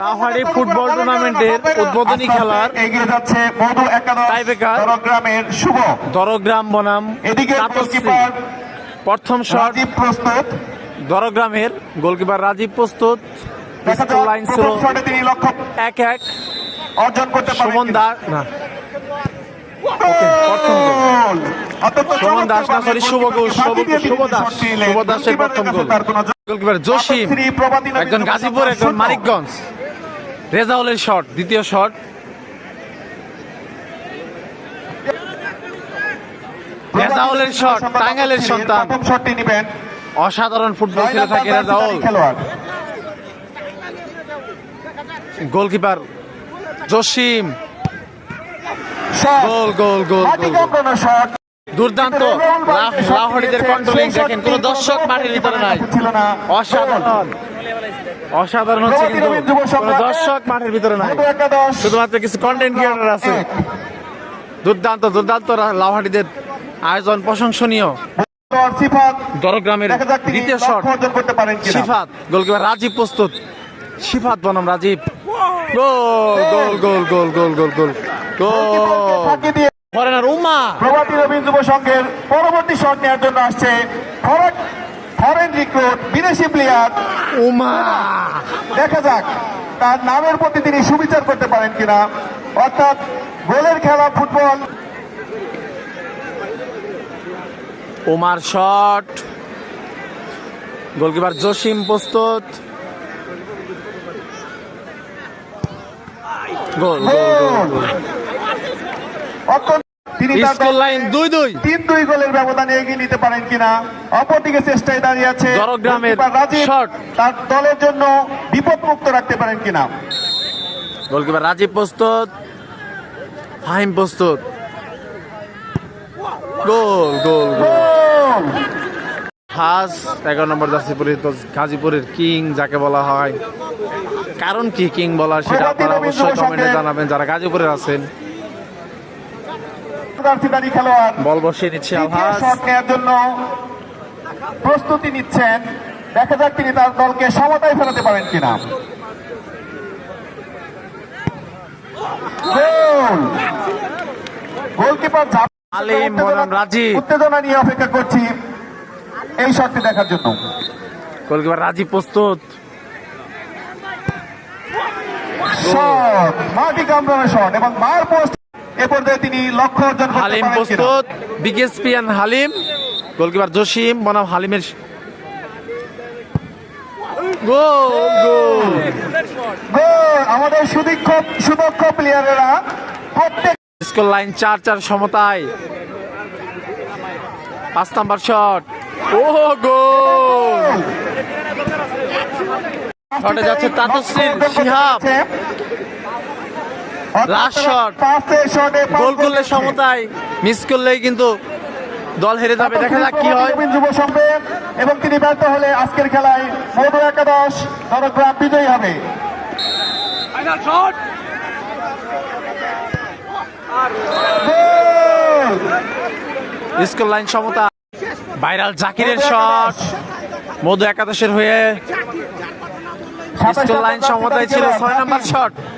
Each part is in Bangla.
আহারি ফুটবল টুর্নামেন্টের উদ্বোধনী খেলার এগিয়ে যাচ্ছে মধু একাদশ দরগ্রামের শুভ। দরগ্রাম বনাম এদিকে গোলকিপার প্রথম শট। প্রস্তুত। দরগ্রামের গোলকিপার রাজীব প্রস্তুত। পিস্তল লাইন এক এক। অর্জন করতে সুমন দাস। না। সুমন দাস না সরি শুভ শুভ দাস। শুভ দাসের প্রথম গোল। গোলকিপার জসিম একজন গাজীপুর একজন মানিকগঞ্জ। রেজাউলের শট দ্বিতীয় শট। রেজাউলের শট টাঙ্গাইলের সন্তান। শটটি নেবেন। অসাধারণ ফুটবল খেলে থাকে Rezaul. Goalkeeper Jasim. Goal goal goal shot. দুর্দান্ত। লাহোরিদের কন্ট্রোলিং দেখেন কোন দর্শক মাঠের ভিতরে নাই। অসাধারণ। অসাধারণ হচ্ছে কিন্তু দর্শক মাঠের ভিতরে নাই। শুধুমাত্র কিছু কন্টেন্ট ক্রিয়েটার আছে। দুর্দান্ত দুর্দান্ত লাভাটিদের আয়োজন প্রশংসনীয়। দরগ্রামের দ্বিতীয় শট। সিফাত গোলকিপার রাজীব প্রস্তুত। সিফাত বনাম Rajib. Goal goal goal goal goal goal goal goal. Foreigner Uma. Prabhati Rabindra যুব সংঘের পরবর্তী শট নেওয়ার জন্য আসছে। ফরেন রিক্রুট বিদেশি প্লেয়ার। উমা। দেখা যাক তার নামের প্রতি তিনি সুবিচার করতে পারেন কিনা। অর্থাৎ গোলের খেলা ফুটবল। উমার শট। গোলকিপার জসিম প্রস্তুত। গোল গোল গোল তিনি স্কোর লাইন দুই দুই। তিন দুই গোলের ব্যবধানে এগিয়ে নিতে পারেন কিনা? অপরদিকে চেষ্টায় দাঁড়িয়ে আছে জনগ্রামের রাজীব। তার দলের জন্য বিপদ রাখতে পারেন কিনা? গোলকিপার রাজীব প্রস্তুত ফাহিম প্রস্তুত। গোল গোল গোল। হাস এগারো নম্বর তো গাজীপুরের কিং যাকে বলা হয়। কারণ কি কিং বলা সেটা আপনারা অবশ্যই কমেন্টে জানাবেন। যারা গাজীপুরের আছেন জার্সিদারি খেলোয়াড়। বল বসিয়ে নিচ্ছে তৃতীয় শট নেওয়ার জন্য প্রস্তুতি নিচ্ছেন। দেখা যাক তিনি তার দলকে সমতায় ফেরাতে পারেন কিনা। গোল! গোলকিপার ঝাঁপ- আলিম বনাম রাজীব। উত্তেজনা নিয়ে অপেক্ষা করছি এই শটটি দেখার জন্য। গোলকিপার রাজীব প্রস্তুত। শট! মাটি কামড়ানো শট এবং পোস্ট এ পর্যায়ে তিনি লক্ষ্য অর্জন হালিম প্রস্তুত বিকেএসপিয়ান হালিম গোলকিপার জসিম বনাম হালিমের গোল গোল। গোল! আমাদের সুদীক্ষ সুদক্ষ প্লেয়ারেরা প্রত্যেক স্কোর লাইন চার চার সমতায়। পাঁচ নাম্বার শট। ও গোল! শটে যাচ্ছে তাতশ্রীর শিহাব। পাঁচে শটে গোল করলে সমতায় মিস করলেই কিন্তু দল হেরে যাবে। দেখা যাক কি হয়। যুব সংঘের এবং তিনি ব্যর্থ হলে আজকের খেলায় মধু একাদশ দরগ্রাম বিজয়ী হবে। গোল! স্কোর লাইন সমতা। ভাইরাল জাকিরের শট মধু একাদশের হয়ে স্কোর লাইন সমতায় ছিল ছয় নাম্বার শট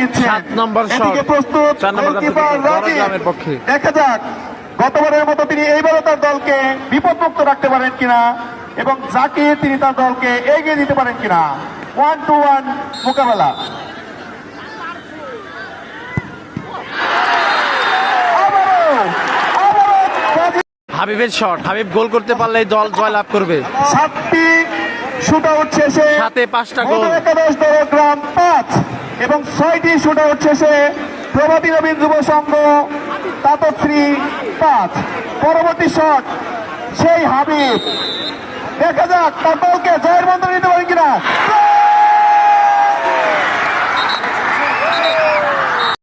গোল সাত নম্বর প্রস্তুত গোলকিপার জার্সি রাজীব। দরগ্রামের পক্ষে। দেখা যাক গতবারের মতো তিনি এইবারও তার দলকে বিপদমুক্ত রাখতে পারেন কিনা এবং জাকির তিনি তার দলকে এগিয়ে দিতে পারেন কিনা। ওয়ান টু ওয়ান মোকাবেলা। হাবিবের শট। হাবিব গোল করতে পারলেই দল জয়লাভ করবে। সাতটি শুট আউট শেষে সাথে পাঁচটা গোল। একাদশ এবং ছয়টি শুটে আউট শেষে প্রভাতী নবীন যুব সংঘ তাতশ্রী পাঁচ। পরবর্তী শট, সেই হাবিব। দেখা যাক তার দলকে জয়ের মন্ত্র নিতে পারেন কিনা।